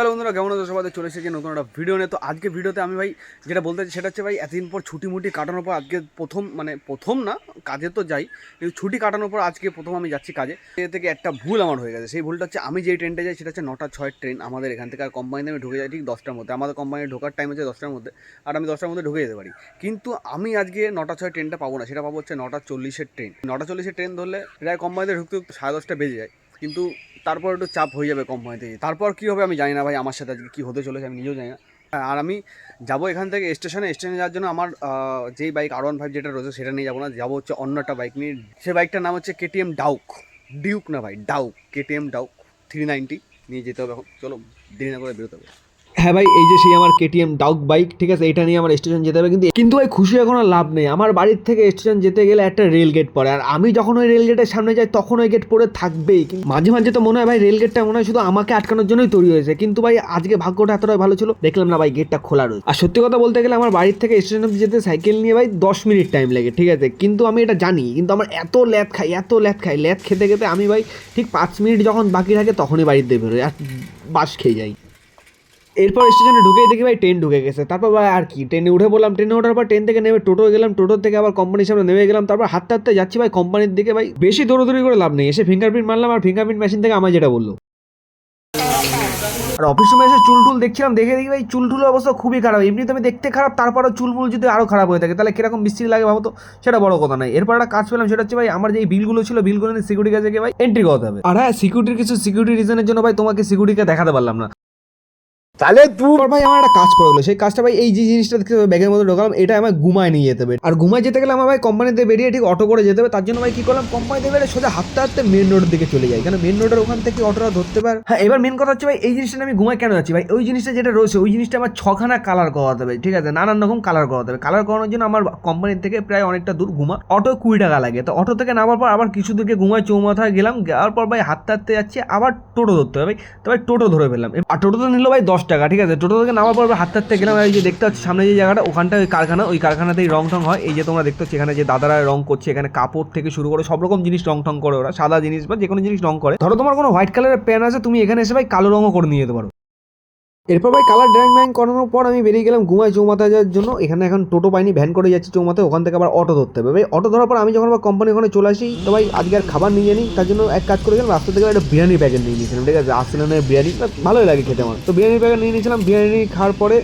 Hello বন্ধুরা, কেমন আছো সবাই? চলে এসেছি নতুন একটা ভিডিও নিয়ে। তো আজকে ভিডিওতে আমি ভাই যেটা বলতে চাই, সেটা হচ্ছে ভাই, এতদিন পর ছুটি মুটি কাটানোর পর আজকে প্রথম মানে প্রথম না, কাজে তো যাই, কিন্তু ছুটি কাটানোর পর আজকে প্রথম আমি যাচ্ছি কাজে। এ থেকে একটা ভুল আমার হয়ে গেছে। সেই ভুলটা হচ্ছে, আমি যেই ট্রেনটা যাই, সেটা হচ্ছে নটা ছয়ের ট্রেন আমাদের এখান থেকে। আর কোম্পানিতে আমি ঢুকে যাই ঠিক দশটার মধ্যে। আমাদের কোম্পানি ঢোকার টাইম হচ্ছে দশটার মধ্যে। আর আমি দশটার মধ্যে ঢুকে যেতে পারি। কিন্তু আমি আজকে নটা ছয় ট্রেনটা পাবো না। সেটা পাবো হচ্ছে নটা চল্লিশের ট্রেন নটা চল্লিশের ট্রেন ধরলে প্রায় কোম্পানিতে ঢুকতে ঢুকতে সাড়ে দশটা বেজে যায়। কিন্তু তারপর একটু চাপ হয়ে যাবে কোম্পানিতে তারপর কী হবে আমি জানি না ভাই, আমার সাথে আজকে কী হতে চলেছে আমি নিজেও জানি না। আর আমি যাব এখান থেকে স্টেশনে স্টেশনে যাওয়ার জন্য আমার যেই বাইক আর ওয়ান ফাইভ যেটা রয়েছে সেটা নিয়ে যাব না, যাব হচ্ছে অন্য একটা বাইক নিয়ে। সে বাইকটার নাম হচ্ছে কেটিএম ডাউক ডিউক না ভাই duke KTM duke three ninety নিয়ে যেতে হবে এখন। চলো দেরি না করে বেরোতে হবে। হ্যাঁ ভাই, এই যে সেই আমার কেটিএম ডাউক বাইক ঠিক আছে, এটা নিয়ে আমার স্টেশন যেতে হবে, কিন্তু কিন্তু ভাই খুশি এখন আর লাভ নেই। আমার বাড়ির থেকে স্টেশন যেতে গেলে একটা রেল গেট পড়ে, আর আমি যখন ওই রেল গেটের সামনে যাই, তখন ওই গেট পড়ে থাকবেই। মাঝে মাঝে তো মনে হয় ভাই রেল গেটটা মনে হয় শুধু আমাকে আটকানোর জন্যই তৈরি হয়েছে, কিন্তু ভাই আজকে ভাগ্যটা এতটাই ভালো ছিল, দেখলাম না ভাই গেটটা খোলা রয়েছে। আর সত্যি কথা বলতে গেলে আমার বাড়ির থেকে স্টেশন অব্দি যেতে সাইকেল নিয়ে ভাই দশ মিনিট টাইম লাগে, ঠিক আছে? কিন্তু আমি এটা জানি, কিন্তু আমার এত ল্যাদ খাই, এত ল্যাদ খাই, ল্যাদ খেতে খেতে আমি ভাই ঠিক পাঁচ মিনিট যখন বাকি থাকে, তখনই বাড়িতে বেরোই, আর বাস খেয়ে যাই। এরপর স্টেশনে ঢুকেই দেখি ভাই ট্রেন ঢুকে গেছে। তারপর ভাই আর কি? ট্রেনে উঠে বললাম ট্রেনে ওঠার পর ট্রেন থেকে নেমে টোটো গেলাম টোটো থেকে আবার কোম্পানির সামনে নেমে গেলাম, তারপর হাঁটতে হাঁটতে যাচ্ছি ভাই কোম্পানির দিকে ভাই। বেশি দৌড়দৌড়ি করে লাভ নেই, এসে ফিঙ্গারপ্রিন্ট মারলাম আর ফিঙ্গারপ্রিন্ট মেশিন থেকে আমার যেটা বলল। আর অফিস রুমে এসে চুল টুল দেখছিলাম, দেখে দেখি ভাই চুল টুলের অবস্থা খুবই খারাপ। এমনিতে আমি দেখতে খারাপ, তারপরও চুল মুল যদি আরও খারাপ হয়ে থাকে, তাহলে কীরকম বৃষ্টি লাগে ভাবো তো? সেটা বড় কথা নয়। এরপর একটা কাজ পেলাম, সেটা হচ্ছে ভাই আমার যে বিলগুলো ছিল, বিলগুলো নিয়ে সিকিউরিটি কাছে ভাই এন্ট্রি করতে হবে। আর হ্যাঁ সিকিউরিটির কিছু সিকিউরিটি রিজনের জন্য ভাই তোমাকে সিকিউরিটিকে দেখাতে পারলাম না। তাহলে তুই ভাই আমার একটা কাজ গেলো সেই কাজটা ভাই এই যে জিনিসটা দেখতে ব্যাগের মধ্যে ঢোকালাম এটা আমার ঘুমায় নিয়ে যেতে হবে। আর ঘুমায় যেতে গেলে আমার ভাই কোম্পানিতে বেরিয়ে ঠিক অটো করে যেতে হবে। তার জন্য ভাই কি করলাম কোম্পানিতে বেরিয়ে সোজা হাঁটতে হাঁটতে মেন রোডের দিকে চলে যাই। কারণ মেন রোডের ওখান থেকে অটোটা ধরতে পার? হ্যাঁ এবার মেন কথা হচ্ছে ভাই এই জিনিসটা আমি ঘুমায় কেন যাচ্ছি ভাই? ওই জিনিসটা যেটা রয়েছে ওই জিনিসটা আমার ছখানা কালার করাতে হবে ঠিক আছে? নানান রকম কালার করাতে হবে। কালার করানোর জন্য আমার কোম্পানির থেকে প্রায় অনেকটা দূর ঘুমা। অটো কুড়ি টাকা লাগে। তো অটো থেকে নামার পর আবার কিছু দূরকে ঘুমায় চৌমাথায় গেলাম যাওয়ার পর ভাই হাঁটতে হাঁটতে যাচ্ছি আবার টোটো ধরতে হবে ভাই। তো ভাই টোটো ধরে ফেললাম। আর টোটো তো নিল ভাই দশ টাকা, ঠিক আছে? টোটো থেকে নামার পর হাত হাঁটতে গেলাম, এই যে দেখতে পাচ্ছি সামনে যে জায়গাটা, ওখানটা ওই কারখানা, ওই কারখানাতেই রং টং হয়। এই যে তোমরা দেখতে পাচ্ছি, এখানে যে দাদারা রং করছে, এখানে কাপড় থেকে শুরু করে সব রকম জিনিস রং টং করে ওরা, সাদা জিনিস বা যে কোনো জিনিস রং করে। ধরো তোমার কোনো হোয়াইট কালারের প্যান আছে, তুমি এখানে এসে ভাই কালো রঙও করে নিয়ে যেতে পারো। এরপর ভাই কালার ড্রয়িং ম্যাং করানোর পর আমি বেরিয়ে গেলাম ঘুমায় চৌমাথা যাওয়ার জন্য। এখানে এখন টোটো পাইনি ভ্যান করে যাচ্ছি চৌমাথায়, ওখান থেকে আবার অটো ধরতে হবে। ভাই অটো ধরার পর আমি যখন আবার কোম্পানি ওখানে চলে আসি, তো ভাই আজকে আর খাবার নিয়ে নিই তার জন্য এক কাজ করে গেলাম, রাস্তা থেকে একটা বিরিয়ানি প্যাকেট নিয়ে নিয়েছিলাম, ঠিক আছে? আসলানের বিরিয়ানি ভালোই লাগে খেতে আমার। তো বিরিয়ানি প্যাকেট নিয়ে নিয়েছিলাম, বিরিয়ানি খাওয়ার পরে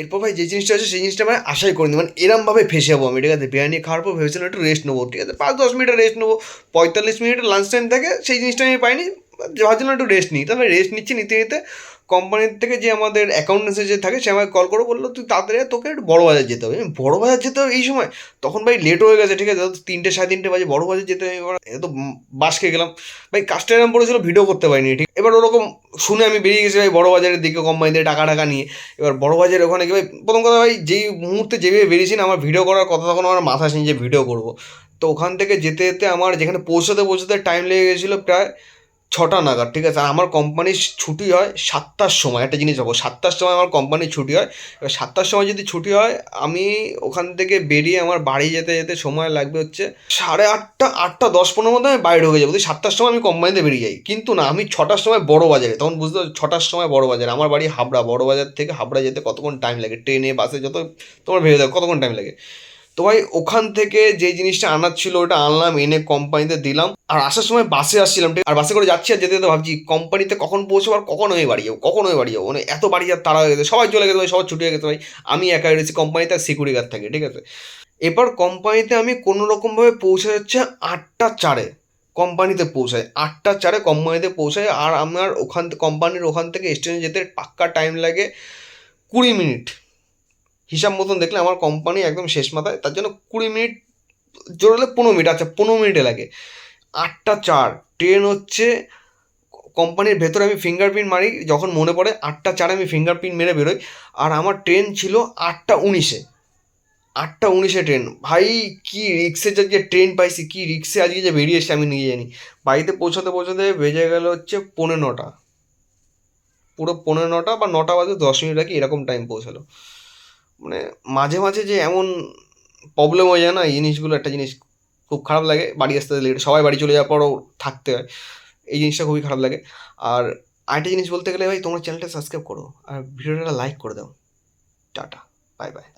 এরপর ভাই যে জিনিসটা আছে, সেই জিনিসটা মানে আশাই করিনি। মানে এরমভাবে ফেসে যাব আমি, ঠিক আছে? বিরিয়ানি খাওয়ার পর ভেবেছিলাম একটু রেস্ট নেব, ঠিক আছে? পাঁচ দশ মিনিটের রেস্ট নেব, পঁয়তাল্লিশ মিনিটের লাঞ্চ টাইম থাকে, সেই জিনিসটা আমি পাইনি। ভাবছিলাম একটু রেস্ট নিই। তবে রেস্ট নিচ্ছি নিতে নিতে কোম্পানির থেকে যে আমাদের অ্যাকাউন্টেন্সে যে থাকে, সে আমাকে কল করে, বলল, তুই তাড়াতাড়ি তোকে একটু বড় বাজার যেতে হবে। বড় বাজার যেতে হবে এই সময়? তখন ভাই লেট হয়ে গেছে, ঠিক আছে? তিনটে, সাড়ে তিনটে বাজে, বড় বাজার যেতে হবে। এবার তো বাস খেয়ে গেলাম। ভাই কাজটা এরকম পড়েছিল ভিডিও করতে পারিনি, ঠিক? এবার ওরকম শুনে আমি বেরিয়ে গেছি ভাই বড় বাজারের দিকে কোম্পানি থেকে টাকা টাকা নিয়ে। এবার বড় বাজারে ওখানে গিয়ে ভাই, প্রথম কথা ভাই, যেই মুহূর্তে যেভাবে বেরিয়েছি না, আমার ভিডিও করার কথা তখন আমার মাথা আসেনি যে ভিডিও করব। তো ওখান থেকে যেতে যেতে আমার যেখানে পৌঁছাতে পৌঁছাতে টাইম লেগে গেছিল প্রায় ছটা নাগাদ, ঠিক আছে? আর আমার কোম্পানির ছুটি হয় সাতটার সময়, একটা জিনিস ভাবো সাতটার সময় আমার কোম্পানির ছুটি হয়। এবার সাতটার সময় যদি ছুটি হয়, আমি ওখান থেকে বেরিয়ে আমার বাড়ি যেতে যেতে সময় লাগবে হচ্ছে সাড়ে আটটা আটটা দশ পনেরো মধ্যে আমি বাইরে ঢুকে যাব। সাতটার সময় আমি কোম্পানিতে বেরিয়ে যাই। কিন্তু না, আমি ছটার সময় বড় বাজারে, তখন বুঝতে পারছ, ছটার সময় বড় বাজারে। আমার বাড়ি হাবড়া, বড় বাজার থেকে হাবড়া যেতে কতক্ষণ টাইম লাগে? ট্রেনে, বাসে যত, তোমার ভেবে দেখো কতক্ষণ টাইম লাগে? তো ভাই, ওখান থেকে যে জিনিসটা আনার ছিল, ওটা আনলাম, এনে কোম্পানিতে দিলাম। আর আসার সময় বাসে আসছিলাম আর বাসে করে যাচ্ছি আর যেতে যেতে ভাবছি কোম্পানিতে কখন পৌঁছবো আর কখন হয়ে বাড়ি যাব? কখন হয়ে বাড়ি যাব? মানে এত বাড়ি যাওয়ার তারা হয়ে গেছে। সবাই চলে গেছে ভাই সবাই ছুটি হয়ে গেছে ভাই। আমি একা রয়েছি কোম্পানিতে আর সিকিউরিটি গার্ড থাকে, ঠিক আছে? এবার কোম্পানিতে আমি কোনো রকমভাবে পৌঁছে যাচ্ছে আটটা চারে। কোম্পানিতে পৌঁছায় আটটা চারে কোম্পানিতে পৌঁছায় আর আমার ওখান কোম্পানির ওখান থেকে স্টেশনে যেতে পাক্কা টাইম লাগে কুড়ি মিনিট। হিসাব মতন দেখলে আমার কোম্পানি একদম শেষ মাথায়। তার জন্য কুড়ি মিনিট জোর হলে পনেরো মিনিট আচ্ছা পনেরো মিনিটে লাগে। আটটা চার। ট্রেন হচ্ছে কোম্পানির ভেতরে আমি ফিঙ্গারপ্রিন্ট মারি, যখন মনে পড়ে আটটা চারে আমি ফিঙ্গারপ্রিন্ট মেরে বেরোই। আর আমার ট্রেন ছিল আটটা উনিশে। আটটা উনিশে ট্রেন ভাই, কি রিক্সে যে ট্রেন পাইছি, কি রিক্সে আজকে যে বেরিয়ে এসে আমি নিয়ে জানি। বাড়িতে পৌঁছাতে পৌঁছাতে বেজে গেল হচ্ছে পৌনে নটা। পুরো পৌনে নটা বা নটা বাজে দশ মিনিট আগে এরকম টাইম পৌঁছালো। মানে মাঝে মাঝে যে এমন প্রবলেম হয়ে যায় না, এই জিনিসগুলো একটা জিনিস খুব খারাপ লাগে বাড়ি আসতে লেট সবাই বাড়ি চলে যাওয়ার পরও থাকতে হয়। এই জিনিসটা খুবই খারাপ লাগে। আর আরেকটা জিনিস বলতে গেলে ভাই, তোমার চ্যানেলটা সাবস্ক্রাইব করো আর ভিডিওটা লাইক করে দাও। Tata bye bye